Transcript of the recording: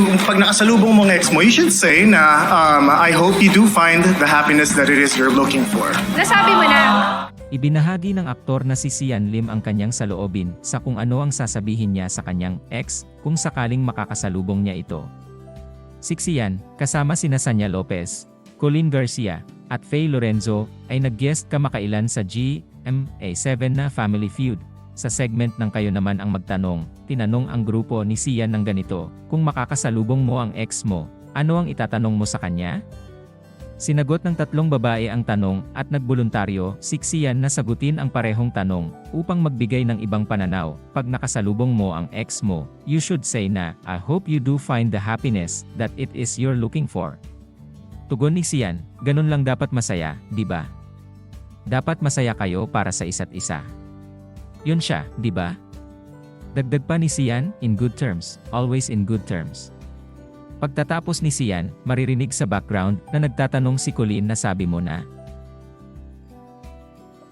you, pag nakasalubong mo ang ex mo, you should say na, um, I hope you do find the happiness that it is you're looking for. Nasabi mo na. Ibinahagi ng aktor na si Sian Lim ang kanyang saloobin sa kung ano ang sasabihin niya sa kanyang ex kung sakaling makakasalubong niya ito. Si Xian, kasama sina Sanya Lopez, Colin Garcia, at Faye Lorenzo ay nag-guest kamakailan sa GMA7 na Family Feud. Sa segment ng Kayo Naman ang Magtanong, tinanong ang grupo ni Sian ng ganito, kung makakasalubong mo ang ex mo, ano ang itatanong mo sa kanya? Sinagot ng tatlong babae ang tanong at nagboluntaryo, siksiyan na sagutin ang parehong tanong upang magbigay ng ibang pananaw. Pag nakasalubong mo ang ex mo, you should say na, I hope you do find the happiness that it is you're looking for. Tugon ni Sian, ganun lang dapat masaya, di ba? Dapat masaya kayo para sa isa't isa. Yun siya, di ba? Dagdag pa ni Sian, in good terms, always in good terms. Pagtatapos ni Sian, maririnig sa background na nagtatanong si Colleen na sabi mo na,